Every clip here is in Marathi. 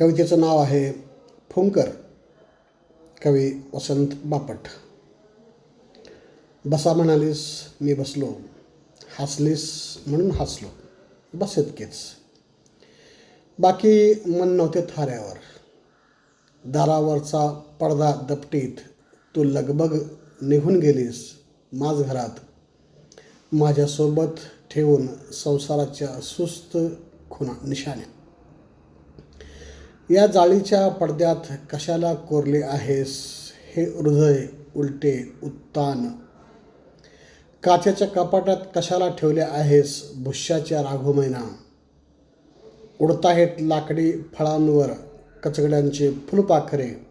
कवितेचं नाव आहे फुंकर. कवी वसंत बापट. बसा म्हणालीस मी बसलो. हसलीस म्हणून हसलो. बस इतकेच. बाकी मन नव्हते थाऱ्यावर. दारावरचा पडदा दपटीत तू लगबग निघून गेलीस माझ घरात. माझ्यासोबत ठेवून संसाराच्या सुस्त खुना निशाण्या या जाळीच्या पडद्यात कशाला कोरले आहेस? हे हृदय उलटे उत्तान. काचेच्या कपाटात कशाला ठेवले आहेस? भुष्याच्या राघोमैना. उडताहेत लाकडी फळांवर कचगड्यांचे फुलपाखरे.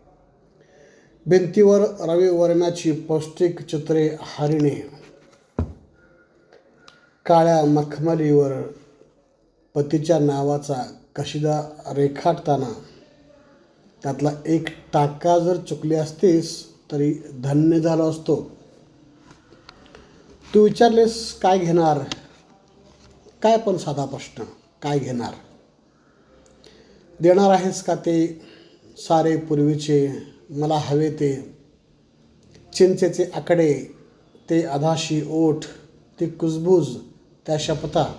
भिंतीवर रविवर्म्याची पौष्टिक चित्रे हारिणे. काळ्या मखमलीवर पतीच्या नावाचा कशिदा रेखाटताना त्यातला एक टाका जर चुकली असतीस तरी धन्य झालो असतो. तू विचारलेस काय घेणार? काय पण साधा प्रश्न काय घेणार? देणार आहेस का ते? सारे पूर्वीचे मला हवे ते. चिंचेचे आकडे ते अधाशी ओठ ती कुजबूज त्या शपथा.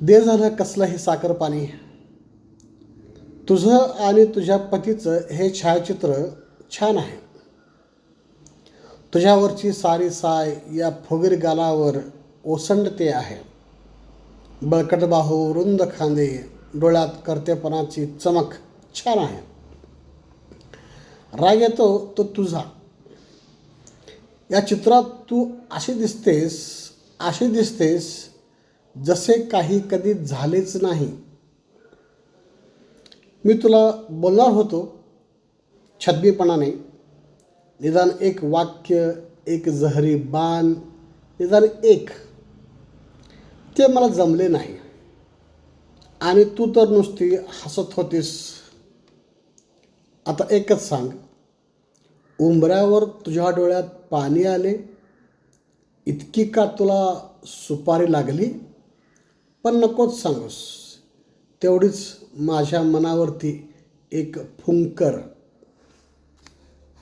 दे झालं कसलं हे साखर पाणी. तुझं आणि तुझ्या पतीचं हे छायाचित्र छान आहे. तुझ्यावरची सारी साय या फुगीर गालावर ओसंडते आहे. बळकट बाहू रुंद खांदे डोळ्यात कर्तेपणाची चमक छान आहे. राग येतो तो तुझा. या चित्रात तू अशी दिसतेस अशी दिसतेस जसे काही कधी झालेच नाही. मी तुला बोलणार होतो छद्मीपणाने. निदान एक वाक्य एक जहरी बाण निदान एक. ते मला जमले नाही. आणि तू तर नुसती हसत होतीस. आता एकच सांग. उंबऱ्यावर तुझ्या डोळ्यात पाणी आले? इतकी का तुला सुपारी लागली? पण नकोच सांगूस. तेवढीच माझ्या मनावरती एक फुंकर